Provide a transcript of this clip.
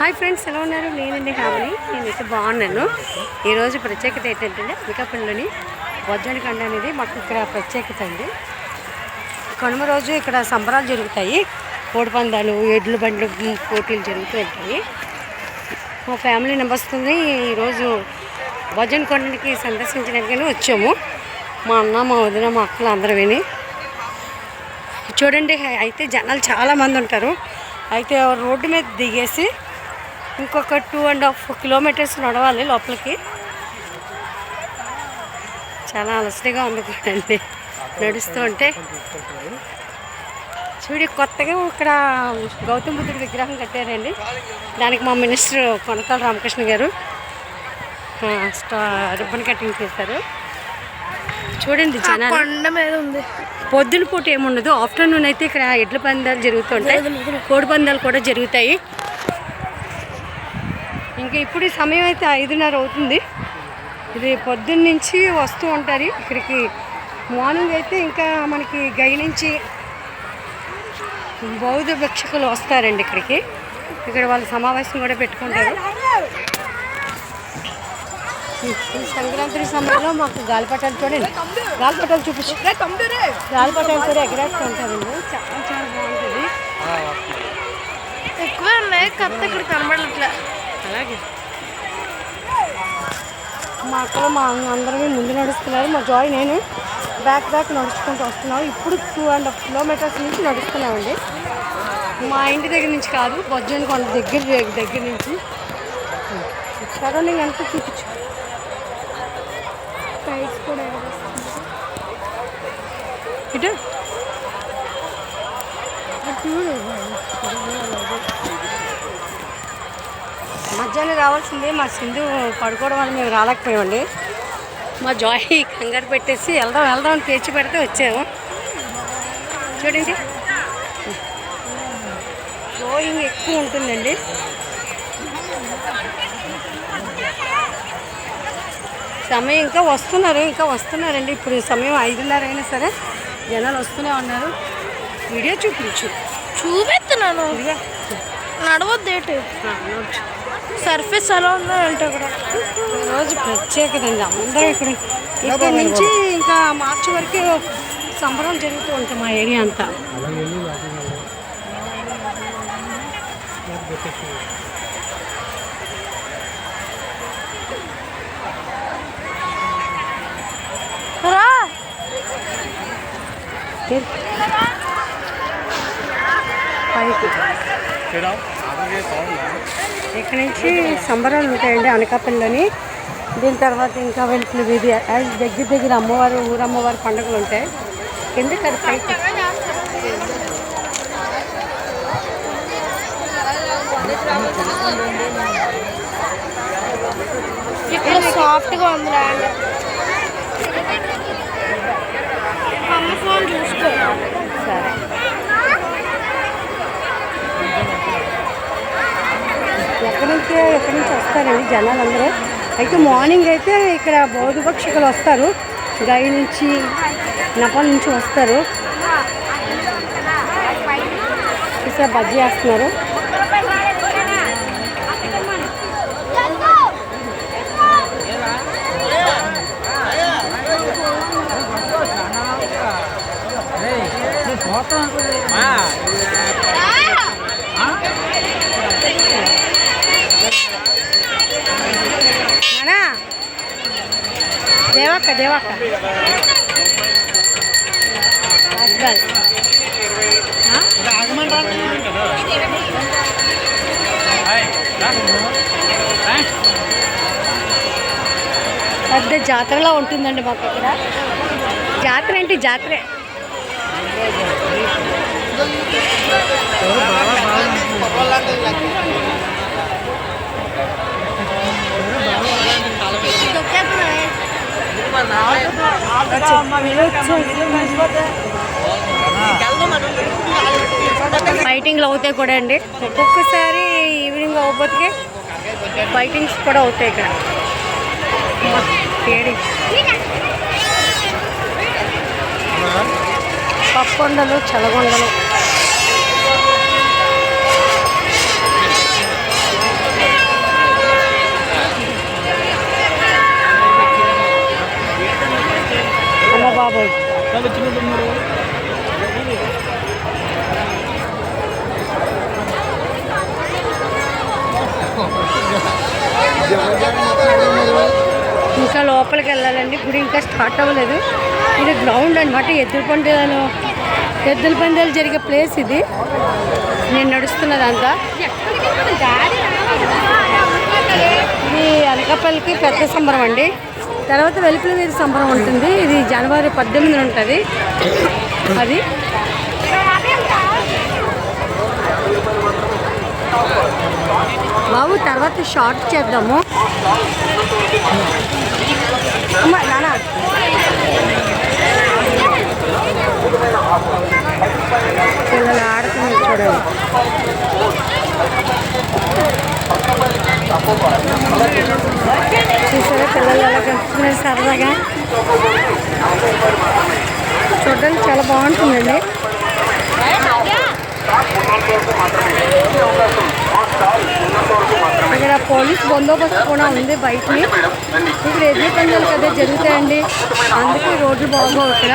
Hi friends ఎలా ఉన్నారు? నేనండి హామని. నేనైతే బాగున్నాను. ఈరోజు ప్రత్యేకత ఏంటంటే అనకాపల్లిలోని వజ్జని కండ అనేది మాకు ఇక్కడ ప్రత్యేకత అండి. కనుమ రోజు ఇక్కడ సంబరాలు జరుగుతాయి. కోడిపందాలు ఎడ్ల బండ్లు పోటీలు జరుగుతూ ఉంటాయి. మా ఫ్యామిలీ మెంబర్స్తో ఈరోజు భజన్ కొండకి సందర్శించడానికి వచ్చాము. మా అన్న మా వదిన మా అక్కలు అందరూ విని. చూడండి అయితే జనాలు చాలామంది ఉంటారు. అయితే రోడ్డు మీద దిగేసి ఇంకొక టూ అండ్ హాఫ్ కిలోమీటర్స్ నడవాలి లోపలికి. చాలా అలసటగా ఉంది కదండి నడుస్తూ ఉంటే. చూడి కొత్తగా ఇక్కడ గౌతమ బుద్ధుడి విగ్రహం కట్టారండి. దానికి మా మినిస్టర్ కొనకాల రామకృష్ణ గారు రిబ్బన్ కటింగ్ చేశారు. చూడండి జనాలు. కొండ మీద ఉంది. పొద్దున పూట ఏముండదు ఆఫ్టర్నూన్ అయితే ఇక్కడ ఎడ్ల పందాలు జరుగుతుంటాయి కోడి పందాలు కూడా జరుగుతాయి. ఇంకా ఇప్పుడు ఈ సమయం అయితే ఐదున్నర అవుతుంది. ఇది పొద్దున్న నుంచి వస్తూ ఉంటారు. ఇక్కడికి మార్నింగ్ అయితే ఇంకా మనకి గై నుంచి బౌద్ధ భిక్షకులు వస్తారండి ఇక్కడికి. ఇక్కడ వాళ్ళు సమావేశం కూడా పెట్టుకుంటారు. ఈ సంక్రాంతి సమయంలో మాకు గాలిపటాలు చూడండి. గాలిపటాలు చూపించు. గాలిపటాలు కూడా ఎగరేస్తూ ఉంటారండి. చాలా చాలా బాగుంటుంది. ఎక్కువ ఉన్నాయి కత్త ఇక్కడ కనబడట్లే. అలాగే. మా అక్కలు మా అందరమే ముందు నడుస్తున్నారు. మా జాయ్ నేను బ్యాక్ బ్యాక్ నడుచుకుంటూ వస్తున్నాం ఇప్పుడు టూ అండ్ హాఫ్ కిలోమీటర్స్ నుంచి నడుస్తున్నామండి. మా ఇంటి దగ్గర నుంచి కాదు బొజ్జన్ కొండ దగ్గర దగ్గర నుంచి. సరౌండింగ్ అంతా చూపించు. టైర్స్ కూడా ఇటు? చూడు. మధ్యాహ్నం రావాల్సిందే. మా సింధు పడుకోవడం వల్ల మేము రాలేకపోయామండి. మా జాయ్ కంగారు పెట్టేసి వెళ్దాం వెళ్దాం అని తెచ్చి పెడితే వచ్చాము. చూడండి. ఫ్లోయింగ్ ఎక్కువ ఉంటుందండి. సమయం ఇంకా వస్తున్నారు ఇంకా వస్తున్నారండి. ఇప్పుడు సమయం ఐదున్నర అయినా సరే జనాలు వస్తూనే ఉన్నారు. వీడియో చూపించు. చూపెత్తున్నాను ఇదిగా నడవద్దు ఏంటి. ఆ, నడుచు. సర్ఫేస్ ఎలా ఉందంటే కూడా రోజు ప్రత్యేకత అండి అందరూ ఇక్కడ ఇక్కడ నుంచి ఇంకా మార్చి వరకు సంబరం జరుగుతూ ఉంటుంది మా ఏరియా అంతా రా పైకి ఇక్కడ నుంచి సంబరాలు ఉంటాయండి అనకాపల్లిలోని. దీని తర్వాత ఇంకా వెళ్తున్న వీధి దగ్గర దగ్గర అమ్మవారు ఊరమ్మవారి పండుగలు ఉంటాయి. ఎందుకు అది పైకి? ఇక్కడ సాఫ్ట్గా ఉంది ల్యాండ్ అమ్మ ఫోన్ చూసుకో. సరే. ఎక్కడి నుంచి ఎక్కడి నుంచి వస్తారండి జనాలు అందరూ అయితే మార్నింగ్ అయితే ఇక్కడ బౌద్ధ పక్షికులు వస్తారు గై నుంచి నపాల నుంచి వస్తారు బజ్జీ వేస్తున్నారు నానా దేవక్క దేవక్క. హస్బెండ్ పెద్ద జాతరలా ఉంటుందండి మాకు ఇక్కడ. జాతర ఏంటి? జాతరే. ఫైటింగ్లు అవుతాయి కూడా అండి. ఒక్కొక్కసారి ఈవినింగ్ అవ్వబోతుకే ఫైటింగ్స్ కూడా అవుతాయి ఇక్కడ. అమ్మా, వేడి పప్పొండలు చలగొండలు. ఇంకా లోపలికి వెళ్ళాలండి. గుడి ఇంకా స్టార్ట్ అవ్వలేదు. ఇది గ్రౌండ్ అనమాట ఎద్దుల పండుగలు ఎద్దుల పండుగలు జరిగే ప్లేస్ ఇది. నేను నడుస్తున్నది అంతా ఇది అనకాపల్లికి పెద్ద సంబరం అండి. తర్వాత వెలుపుల వీధి సంబరం ఉంటుంది. ఇది జనవరి పద్దెనిమిది ఉంటుంది అది. బాబు తర్వాత షార్ట్ చేద్దాము. అమ్మ నానా. చూడడానికి చాలా బాగుంటుందండి. ఇక్కడ పోలీస్ బందోబస్తు కూడా ఉంది బయటని ఇక్కడ ఎడ్ల పందాలు కదా జరుగుతాయండి. అందుకే రోడ్లు బాగోవు ఇక్కడ.